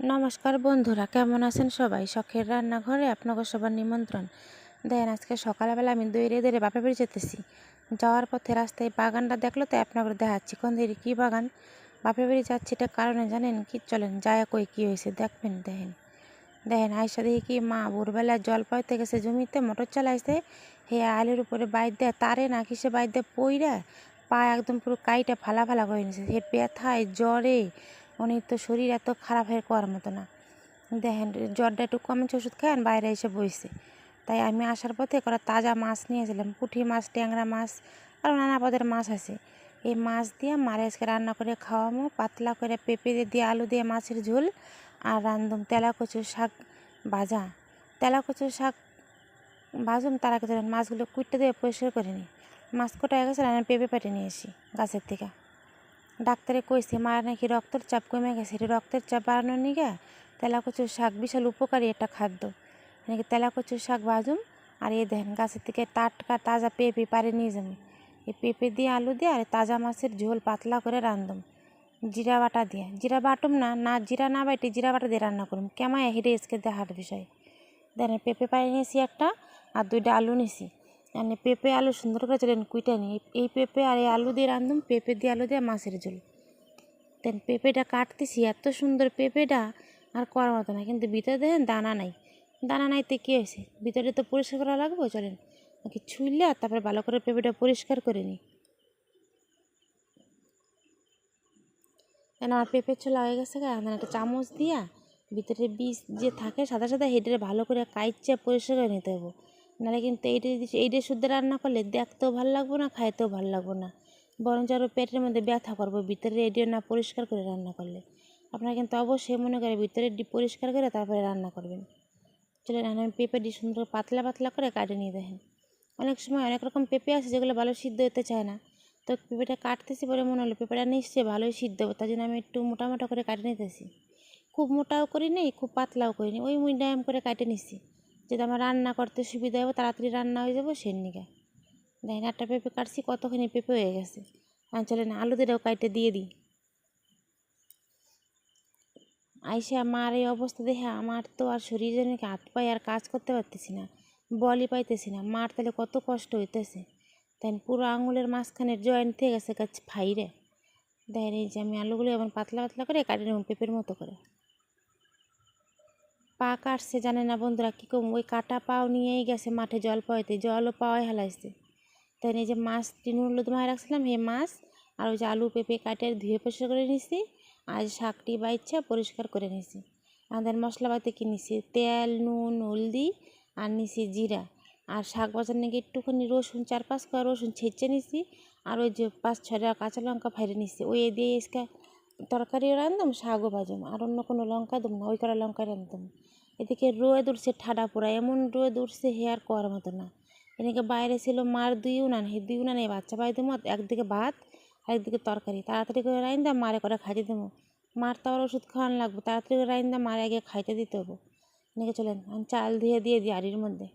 নমস্কার বন্ধুরা, কেমন আছেন সবাই? শখের রান্নাঘরে আপনাকে সবার নিমন্ত্রণ। দেখেন, আজকে সকালবেলা আমি দৈরে দৈরে বাপে বাড়ি যেতেছি। যাওয়ার পথে রাস্তায় বাগানটা দেখল, তাই আপনাকে দেখাচ্ছি, কোন দিকে কী বাগান? বাপে বাড়ি যাচ্ছি এটা কারণে জানেন কি? চলেন যায় কই কী হয়েছে, দেখবেন, দেখেন। দেখেন আইসা দেখি কি, মা ভোরবেলা জল পাইতে গেছে জমিতে, মোটর চালাইছে, হে আলের উপরে বাইর দেয় তারে না কিসে বাইর দেয় পইরা পা একদম পুরো কাইটা ফালা ফালা করে নিছে। হে ব্যথায় জ্বরে উনি তো শরীর এত খারাপ হয়ে করার মতো না। দেখেন, জ্বরটা একটু কমেছে ওষুধ খান বাইরে এসে বইছে। তাই আমি আসার পথে করা তাজা মাছ নিয়েছিলাম, পুঁটি মাছ, ট্যাংরা মাছ আর নানা পদের মাছ আছে। এই মাছ দিয়ে মারে আজকে রান্না করে খাওয়ামো, পাতলা করে পেঁপে দিয়ে আলু দিয়ে মাছের ঝোল আর রান্ধুম তেলা কচুর শাক ভাজা। তেলা কচুর শাক ভাজুম তার আগে মাছগুলো কুইটটা দিয়ে পরিষ্কার করে নিই। মাছ কোটা গেছে রান্না পেঁপে পেটে নিয়ে আসি গাছের থেকে। ডাক্তারে কইছে, মায়ের নাকি রক্তের চাপ কমে গেছে। রক্তের চাপ বাড়ানোর নিগে? তেলা কচুর শাক বিশাল উপকারী একটা খাদ্য। নাকি তেলা কচুর শাক ভাজুম? আর এ দেখেন, গাছের থেকে টাটকা তাজা পেঁপে পারে নিয়ে যাব এই পেঁপে দিয়ে আলু দিয়ে আর তাজা মাছের ঝোল পাতলা করে রান্ধুম জিরা বাটা দিয়ে। জিরা বাটুম না না জিরা না বাটি, জিরা বাটা দিয়ে রান্না করুম। কেমায় হেঁটে এসকে দেখার বিষয়। দেখেন, পেঁপে পাড়ে নিয়েছি একটা আর দুইটা আলু নিয়েছি মানে পেঁপে আলু সুন্দর করে চলেন কুইটা নিয়ে এই পেঁপে আর এই আলু দিয়ে রান্ধুম পেঁপে দিয়ে আলু দিয়ে মাছের ঝোল দেন পেঁপেটা কাটতেছি এত সুন্দর পেঁপেটা আর করার মতো না কিন্তু ভিতরে দেখেন দানা নাই দানা নাই নাইতে কী হয়েছে ভিতরে তো পরিষ্কার করা লাগবে চলেন নাকি ছুইলে আর তারপরে ভালো করে পেঁপেটা পরিষ্কার করে নিই কেন আমার পেঁপের ছোলা হয়ে গেছে এখন একটা চামচ দিয়া ভিতরে বীজ যে থাকে সাদা সাদা হেঁটে ভালো করে কাইচে পরিষ্কার করে নিতে হবে নাহলে কিন্তু এইটা যদি এইটা শুদ্ধ রান্না করলে দেখতেও ভালো লাগবো না, খাইতেও ভালো লাগবো না। বরঞ্চ আরও পেটের মধ্যে ব্যথা করব, ভিতরে এডিও না পরিষ্কার করে রান্না করলে। আপনারা কিন্তু অবশ্যই মনে করে ভিতরে ডি পরিষ্কার করে তারপরে রান্না করবেন। চলে আমি পেঁপে দিয়ে সুন্দর পাতলা পাতলা করে কাটে নিয়ে দেখেন। অনেক সময় অনেক রকম পেঁপে আছে যেগুলো ভালো সিদ্ধ হতে চায় না। তো পেঁপেটা কাটতেছি বলে মনে হলো পেঁপেটা নিশ্চয়ই ভালোই সিদ্ধ হবে, তার জন্য আমি একটু মোটা মোটা করে কাটে নিতেছি। খুব মোটাও করি নি খুব পাতলাও করি নি ওই মিডিয়াম করে কাটে নিচ্ছি যদি আমার রান্না করতে সুবিধা হবে তাড়াতাড়ি রান্না হয়ে যাব, সেই নিকে। দেখেন, একটা পেঁপে কাটছি, কতখানি পেঁপে হয়ে গেছে। আর চলেন আলু দিয়েও কাটে দিয়ে দিই। আইসে আমার এই অবস্থা দেখে আমার তো আর শরীরে নাকি হাত পায়ে আর কাজ করতে পারতেছি না, বলই পাইতেছি না। মার তাহলে কত কষ্ট হইতেছে। তাই পুরো আঙুলের মাঝখানের জয়েন্ট থেকে গেছে গাছ ফাইরে। দেখেন, এই যে আমি আলুগুলো এমন পাতলা পাতলা করে কাটে নেব পেঁপের মতো করে। পা কাটছে জানে না বন্ধুরা কী কম, ওই কাটা পাও নিয়েই গেছে মাঠে জল পাইতে জলও পাওয়াই হেলাইছে। তাই এই যে মাছ টিনুর হলুদ মায় রাখছিলাম, হে মাছ, আর ওই যে আলু পেঁপে কাটে, ধুয়ে পরিষ্কার করে নিছি, আর শাকটি বা ইচ্ছা পরিষ্কার করে নিছি। আমাদের মশলাপাতি কিনেছি তেল, নুন, হলদি, আর নিছি জিরা। আর শাক বাজার নাকি একটুখানি রসুন, চার পাঁচ কোয়া রসুন ছেঁচে নিছি, আর ওই যে পাঁচ ছটা কাঁচা লঙ্কা ফাইরে নিছি। ওই দিয়ে এসকা তরকারিও রান্ধতাম শাকও ভাজম আর অন্য কোনো লঙ্কা দেবো না, ওই করা লঙ্কা রান্ধতাম এদিকে রোদ উঠছে ঠাডা পোড়া এমন রোদ উঠছে হে আর করার মতো না। এদিকে বাইরে ছিল মার দুই উনান, হে দুই উনানে বাচ্চা পাই দেবো, একদিকে ভাত আর একদিকে তরকারি। তাড়াতাড়ি করে রাইন দাম মারে করে খাইতে দেবো। মার তো আবার ওষুধ খাওয়ানো লাগবে, তাড়াতাড়ি করে রাইন দাম মারে আগে খাইতে দিতে হব। এদিকে চলেন, আমি চাল ধুয়ে দিয়ে দিই আড়ির মধ্যে।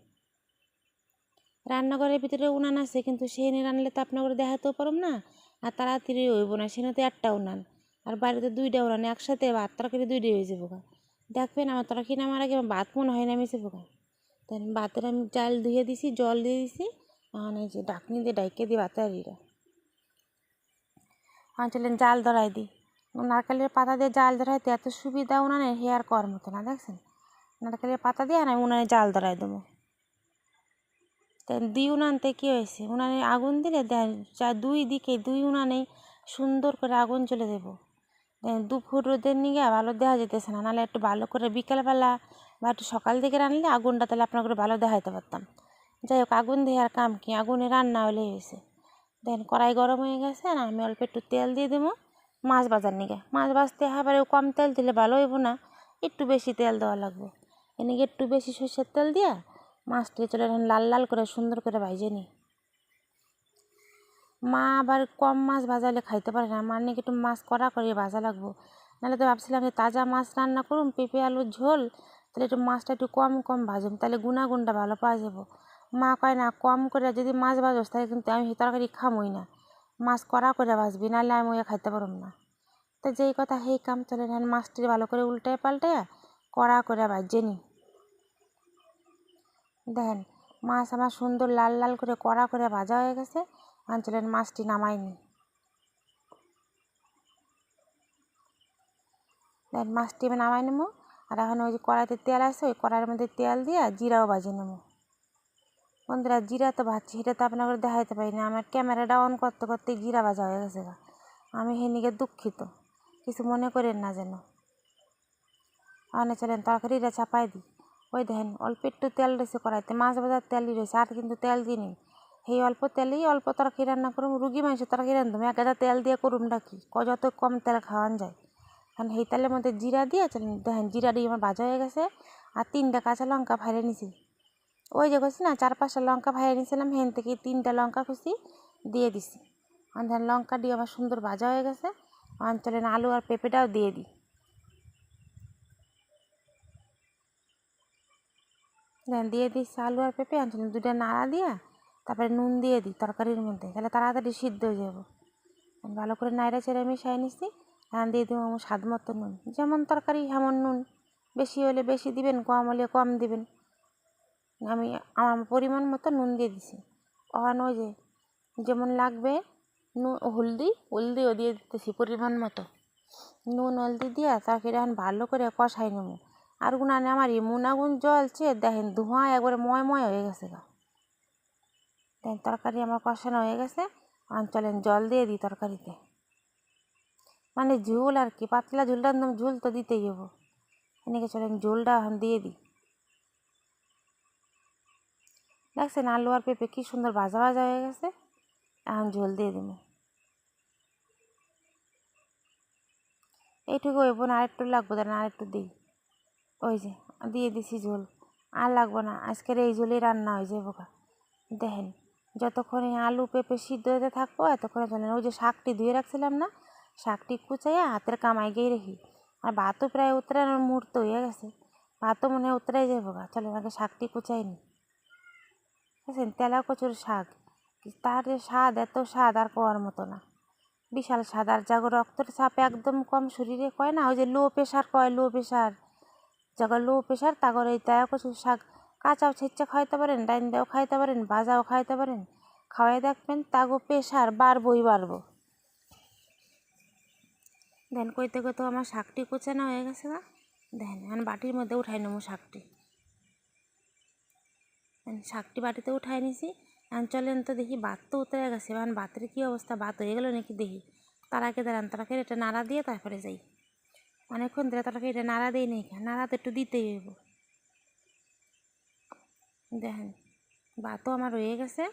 রান্নাঘরের ভিতরে উনান আছে, কিন্তু সেখানে রানলে তো আপনার করে দেখাতেও পারব না, আর তাড়াতাড়ি হইব না সেখানে তো একটা উনান। আর বাড়িতে দুইটা উনান একসাথে ভাত তরকারি দুইটাই হয়ে পোকা দেখবেন আমার তরকারি নামার আগে ভাত মনে হয় নামিয়েছে পোকা তাই ভাতের আমি চাল ধুয়ে দিছি, জল দিয়ে দিছি এই যে ডাকনি দিয়ে ডাইকে দিই ভাতারিরা এখন চলেন জাল ধরাই দিই। নারকেলের পাতা দিয়ে জাল ধরাইতে এত সুবিধা উনানে হেয়ার কর মতো না, দেখছেন? নারকেলের পাতা দিয়ে আমি উনানে জাল ধরাই দেবো। তাই দুই উনানতে কী হয়েছে? উনানে আগুন দিলে দুই দিকে দুই উনানে সুন্দর করে আগুন চলে দেবো। দুপুর রোদের নিগে ভালো দেওয়া যেতেছে না। নাহলে একটু ভালো করে বিকেলবেলা বা একটু সকাল দিকে রানলে আগুনটা তাহলে আপনার করে ভালো দেখাইতে পারতাম। যাই হোক আগুন দিয়ে আর কাম কি? আগুনে রান্না হলে হয়েছে দেখেন কড়াই গরম হয়ে গেছে না, আমি অল্প একটু তেল দিয়ে দেবো মাছ ভাজার নিগে। মাছ বাজতে এবারে কম তেল দিলে ভালো হইব না, একটু বেশি তেল দেওয়া লাগবে। এদিকে একটু বেশি সর্ষের তেল দিয়া মাছটা চলে লাল লাল করে সুন্দর করে ভাইজে নিই। মা আবার কম মাছ ভাজালে খাইতে পারে না। মার নাকি একটু মাছ কড়া করে ভাজা লাগবো। নাহলে তো ভাবছিলাম যে তাজা মাছ রান্না করুম, পেঁপে, আলুর ঝোল, তাহলে একটু মাছটা একটু কম কম ভাজুম, তাহলে গুণাগুণটা ভালো পাওয়া যাব। মা কয়, না, কম করে যদি মাছ ভাজোস, তাহলে কিন্তু আমি তরকারি খামই না। মাছ কড়া করে ভাজবি, নাহলে আমি ওই খাইতে পারব না। তো যেই কথা সেই কাম চলে নেন, মাছটি ভালো করে উল্টায় পাল্টায় কড়া করে বাজে নি। দেখেন, মাছ আমার সুন্দর লাল লাল করে কড়া করে ভাজা হয়ে গেছে। আঞ্চলের মাছটি নামাইনি দেন মাছটি আমি নামাই নেব। আর এখন ওই যে কড়াইতে তেল আছে, ওই কড়াইয়ের মধ্যে তেল দিয়ে জিরাও ভাজে নেব। বন্ধুরা, জিরা তো ভাজছি সেটা তো আপনাকে দেখাইতে পারি না আমার ক্যামেরাটা অন করতে করতে জিরা ভাজা হয়ে গেছে আমি হেনিকে দুঃখিত, কিছু মনে করেন না যেন। অনে চলেন, তরকারিটা চাপাই দিই। ওই দেখেন, অল্প একটু তেল রয়েছে কড়াইতে, মাছ ভাজার তেলই রয়েছে, আর কিন্তু তেল দিইনি। সেই অল্প তেলেই অল্প তরকারি রান্না করুম, রুগী মানুষের তরকারি রান্ধুম। এক গাদা তেল দিয়ে করুম ডাকি ক যত কম তেল খাওয়ান যায়। কারণ সেই তেলের মধ্যে জিরা দিয়ে দেখেন জিরা দিয়ে আমার ভাজা হয়ে গেছে, আর তিনটা কাঁচা লঙ্কা ফাইলে নিছি। ওই যে করছি না, চার পাঁচটা লঙ্কা ফাইলে নিয়েছিলাম হেন থেকে তিনটা লঙ্কা খুশি দিয়ে দিছি। দেখেন লঙ্কা দিয়ে আমার সুন্দর ভাজা হয়ে গেছে চলেন আলু আর পেঁপেটাও দিয়ে দিই। দিয়ে দিচ্ছি আলু আর পেঁপে আনছিলাম দুটা নাড়া দিয়া তারপরে নুন দিয়ে দিই তরকারির মধ্যে, তাহলে তাড়াতাড়ি সিদ্ধ হয়ে যাব। ভালো করে নাইড়া চেড়ে মিশাই নিছি, এখন দিয়ে দিব আমার স্বাদ মতো নুন। যেমন তরকারি যেমন নুন। বেশি হলে বেশি দিবেন, কম হলে কম দিবেন। আমি আমার পরিমাণ মতো নুন দিয়ে দিছি। ওখানে ওই যে যেমন লাগবে নুন হলদি, হলদিও দিয়ে দিতেছি পরিমাণ মতো। নুন, হলদি দিয়ে তরকারি এখন ভালো করে কষাই নেব। আর গুণানে আমার এমন আগুন জ্বলছে, দেখেন ধোঁয়া একবারে ময় ময় হয়ে গেছে গা। দেখেন তরকারি আমার কষানো হয়ে গেছে। এখন চলেন জল দিয়ে দিই তরকারিতে। মানে ঝোল আর কি, পাতলা ঝোলটা একদম ঝোল তো দিতেই হব এনেকে চলেন ঝোলটা এখন দিয়ে দিই। দেখছেন আলু আর পেঁপে কি সুন্দর ভাজা ভাজা হয়ে গেছে। এখন ঝোল দিয়ে দিব এইটুকু হইব না, আরেকটু লাগবো না আরেকটু দিই। ওই যে, দিয়ে দিছি ঝোল। আর লাগবো না, আজকের এই ঝোলেই রান্না হয়ে যাব। দেখেন। যতক্ষণ আলু পেঁপে সিদ্ধ হতে থাকব, এতক্ষণে চলেন ওই যে শাকটি ধুয়ে রাখছিলাম না, শাকটি কুচাইয়া হাতের কামাই গিয়ে রেখি। আর ভাতও প্রায় উতরানোর মুহূর্ত হয়ে গেছে। ভাতও মনে হয় উতরাই যাব গা। চলেন আগে শাকটি কুচাই নি। বুঝছেন? তেলা কচুর শাক। তার যে স্বাদ, এত স্বাদ আর পাওয়ার মতো না। বিশাল স্বাদ। আর যাগো রক্তের চাপ একদম কম শরীরে কয় না? ওই যে লো প্রেশার কয়, লো প্রেশার। যাগো লো প্রেশার তাগর এই তেলা কচুর শাক কাঁচাও ছেচ্চা খাইতে পারেন ডাইন দেও খাইতে পারেন, ভাজাও খাইতে পারেন। খাওয়াই দেখবেন তাগো প্রেশার বাড়বই বাড়বো। দেন কইতে কইতে আমার শাকটি কুচানো হয়ে গেছে না দেন এখন বাটির মধ্যে উঠাই নেব শাকটি। শাকটি বাটিতে উঠাই নিছি। এখন চলেন তো দেখি ভাত তো উতরে গেছে। এখন ভাতের কী অবস্থা? ভাত হয়ে গেলো নাকি দেখি। তার আগে দাঁড়ান তরকারি এটা নাড়া দিয়ে তারপরে যাই। অনেকক্ষণ ধরে তরকারি এটা নাড়া দিই নাকি নাড়া তো একটু দিতেই হইব। দেখেন, ভাতও আমার রয়ে গেছে।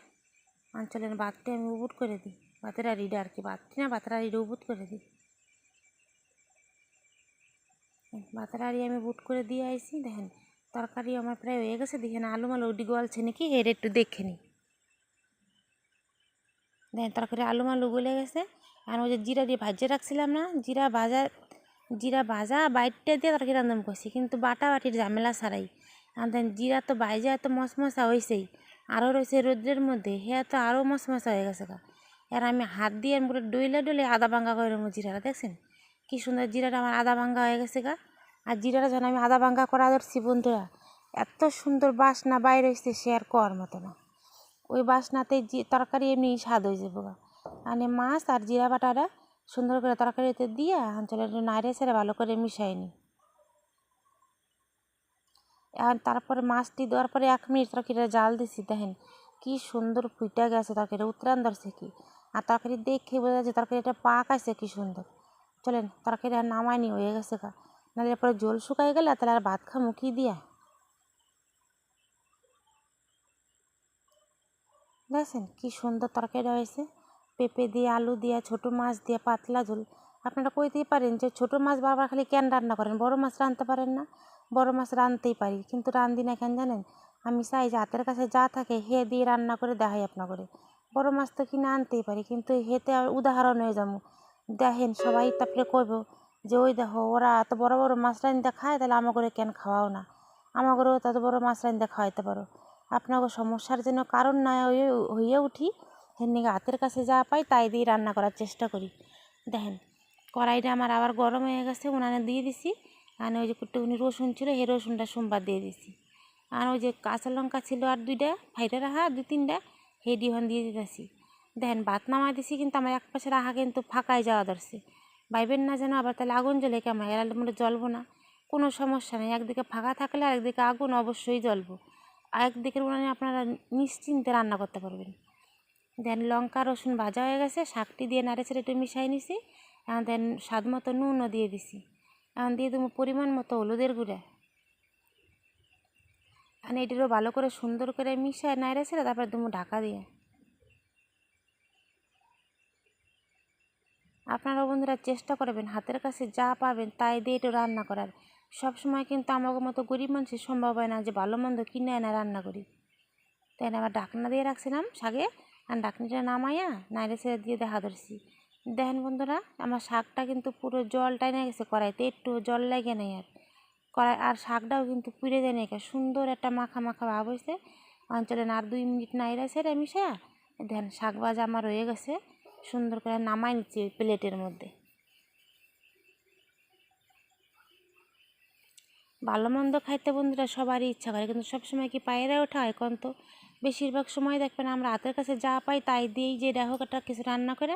চলেন ভাতটি আমি উবুট করে দিই। ভাতের আড়িটা আর কি, ভাতটি না, ভাতের আড়িটা উবুট করে দিই। ভাতের আড়ি আমি বুট করে দিয়ে আইছি, দেখেন তরকারি আমার প্রায় হয়ে গেছে। দেখেন আলু মালু উডি গলছে নাকি, এর একটু দেখে নিই। দেখেন, তরকারি আলু মালু গলে গেছে। আর ওই যে জিরা দিয়ে ভাজে রাখছিলাম না, জিরা ভাজা জিরা ভাজা বাইটটা দিয়ে তরকারি রান্ধন করছি, কিন্তু বাটা বাটির ঝামেলা ছাড়াই। আর জিরা তো বাইজা এত মশমশা হয়েছেই আরও রয়েছে রোদ্রের মধ্যে, হে তো আরও মশমশা হয়ে গেছে গা। আর আমি হাত দিয়ে পুরো ডইলে ডইলে আদা ভাঙ্গা করে নেব জিরাটা, দেখছেন? কি সুন্দর জিরাটা আমার আদা ভাঙ্গা হয়ে গেছে গা। আর জিরাটা যখন আমি আদা ভাঙ্গা করা ধরছি বন্ধুরা, এত সুন্দর বাসনা বাইরে হয়েছে সে আর কর মতো না। ওই বাসনাতে তরকারি এমনি স্বাদ হয়ে যাব গা। মানে মাছ আর জিরা বাটাটা সুন্দর করে তরকারিতে দিয়ে অঞ্চলে নাড়ে ছেড়ে ভালো করে মিশাই নিই এখন তারপরে মাছটি দেওয়ার পরে এক মিনিট তরকারিটা জাল দিছি, দেখেন। কি সুন্দর ফুইটা গেছে তরকারি উত্তরান ধরছে কি? আর তরকারি দেখে বোঝা যাচ্ছে তরকারিটা পাক আছে, কি সুন্দর। চলেন তরকারি আর নামায়নি হয়ে গেছে গা। নাহলে পরে জল শুকাই গেলে তাহলে আর ভাত খামু কি দিয়া? দেখছেন কি সুন্দর তরকারিটা হয়েছে? পেঁপে দিয়ে, আলু দিয়ে, ছোটো মাছ দিয়ে, পাতলা ঝোল। আপনারা কইতেই পারেন যে ছোটো মাছ বারবার খালি কেন রান্না করেন? বড় মাছ রাঁধতে পারেন না। বড় মাছ রাঁধতেই পারি। কিন্তু রাঁধি না কেন জানেন? আমি চাই যে হাতের কাছে যা থাকে হে দিয়ে রান্না করে দেখাই আপনা করে বড় মাছ তো কিনে আনতেই পারি, কিন্তু হেতে আর উদাহরণ হয়ে যাব। দেখেন, সবাই তারপরে কইব যে, ওই দেখো, ওরা এত বড় বড় মাছ রাঁধতে খায়, তাহলে আমার করে কেন খাওয়াও না? আমার করেও তত বড় মাছ রাঁধতে খাওয়াইতে পারো। আপনাকে সমস্যার জন্য কারণ না হয়ে উঠি সেদিকে হাতের কাছে যা পাই, তাই দিয়ে রান্না করার চেষ্টা করি। দেখেন, কড়াইটা আমার আবার গরম হয়ে গেছে, উনানে দিয়ে দিছি। আর ওই যে কুট্টুকুনি রসুন ছিল, সেই রসুনটা সোমবার দিয়ে দিছি। আর ওই যে কাঁচা লঙ্কা ছিল আর দুইটা ফাইটা রাখা দুই তিনটা, সেই ডিহন দিয়ে দিতেছি। দেখেন, ভাত নামাই দিছি কিন্তু আমার এক পাশে রাখা কিন্তু ফাঁকায় যাওয়া ধরছে। ভাইবেন না যেন আবার তাহলে আগুন জ্বলে কেমন? এরালে মনে জ্বলবো না। কোনো সমস্যা নেই, একদিকে ফাঁকা থাকলে আরেকদিকে আগুন অবশ্যই জ্বলবো। আর একদিকের উনানে আপনারা নিশ্চিন্তে রান্না করতে পারবেন। দেন লঙ্কা, রসুন ভাজা হয়ে গেছে, শাকটি দিয়ে নাড়ে ছেড়ে একটু মিশাই নিছি। দেন স্বাদ মতো নুনও দিয়ে দিছি। এখন দিয়ে দেবো পরিমাণ মতো হলুদের গুঁড়া। আর এটিরও ভালো করে সুন্দর করে মিশায় নাড়ে ছেড়ে তারপরে দেবো ঢাকা দিয়ে। আপনারা বন্ধুরা চেষ্টা করবেন, হাতের কাছে যা পাবেন তাই দিয়ে একটু রান্না করার। সব সময় কিন্তু আমাকে মতো গরিব মানুষের সম্ভব হয় না যে ভালো মন্দ কিনে এনে রান্না করি। তাই আবার ডাকনা দিয়ে রাখছিলাম শাকে আর ডাকনিটা নামাইয়া নাইরে ছেড়ে দিয়ে দেখা ধরছি। দেখেন বন্ধুরা, আমার শাকটা কিন্তু পুরো জল টাইনে গেছে কড়াইতে, একটু জল লাগে নেই আর। কড়াই, আর শাকটাও কিন্তু পুড়ে যায় নাকি সুন্দর একটা মাখা মাখা ভাব হয়েছে। অঞ্চলে আর দুই মিনিট নাইরে ছেড়ে মিশা। দেখেন শাক ভাজা আমার হয়ে গেছে, সুন্দর করে নামাই নিচ্ছি ওই প্লেটের মধ্যে। ভালো মন্দ খাইতে বন্ধুরা সবারই ইচ্ছা করে, কিন্তু সবসময় কি পায়েরা ওঠা হয় কোন তো? বেশিরভাগ সময় দেখবেন আমরা হাতের কাছে যা পাই তাই দিয়েই যে দেখো একটা কিছু রান্না করে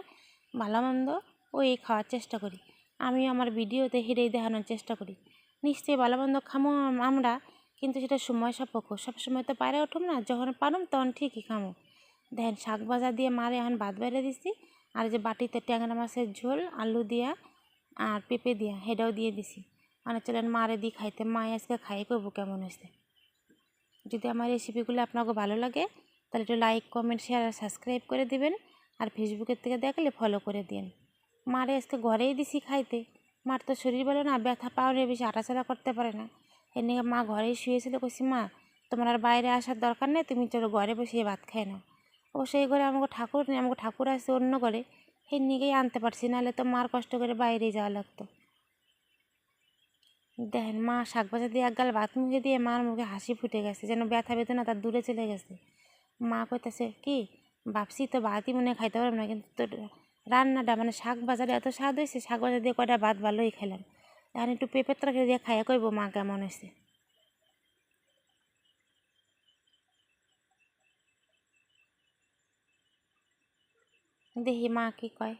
ভালো মন্দ ওই খাওয়ার চেষ্টা করি। আমি আমার ভিডিওতে হেরেই দেখানোর চেষ্টা করি। নিশ্চয়ই ভালো মন্দ খামো আমরা, কিন্তু সেটা সময় সাপেক্ষ। সবসময় তো পায়রা উঠুম না, যখন পারুম তখন ঠিকই খামো। দেখেন, শাক ভাজা দিয়ে মারে এখন ভাত বেড়ে দিছি, আর যে বাটিতে ট্যাংরা মাছের ঝোল, আলু দিয়া আর পেঁপে দিয়া, সেটাও দিয়ে দিছি। মানে চলেন, মারে দিই খাইতে মা আজকে খাই, করব কেমন হয়েছে? যদি আমার রেসিপিগুলো আপনাকে ভালো লাগে, তাহলে একটু লাইক কমেন্ট শেয়ার আর সাবস্ক্রাইব করে দিবেন। আর ফেসবুকের থেকে দেখলে ফলো করে দিন মারে আজকে ঘরেই দিছি খাইতে। মার তো শরীর বলে না, ব্যথা পাওয়ারে বেশি আটাচাড়া করতে পারে না। এর নিয়ে মা ঘরেই শুয়েছিল, কইছি, মা, তোমার আর বাইরে আসার দরকার নেই, তুমি চলো ঘরে বসিয়ে ভাত খাই নাও। ও সেই ঘরে আমাকে ঠাকুর নেই, আমাকে ঠাকুর আছে অন্য করে সেই নিকেই আনতে পারছি, নাহলে তো মার কষ্ট করে বাইরেই যাওয়া লাগতো। দেখেন, মা শাক ভাজা দিয়ে এক গাল ভাত মুখে দিয়ে মার মুখে হাসি ফুটে গেছে, যেন ব্যথা বেদনা তার দূরে চলে গেছে। মা কইতাছে, কি ভাবছি তো ভাতই মনে খাইতে পারব না, কিন্তু তো রান্নাটা মানে শাক বাজারে এত স্বাদ হয়েছে, শাক বাজার দিয়ে কয়টা ভাত ভালোই খেলাম। এখন একটু পেঁপের তরকারি দিয়ে খাইয়া কইব মা কেমন হয়েছে? দেখি মা কি কয়।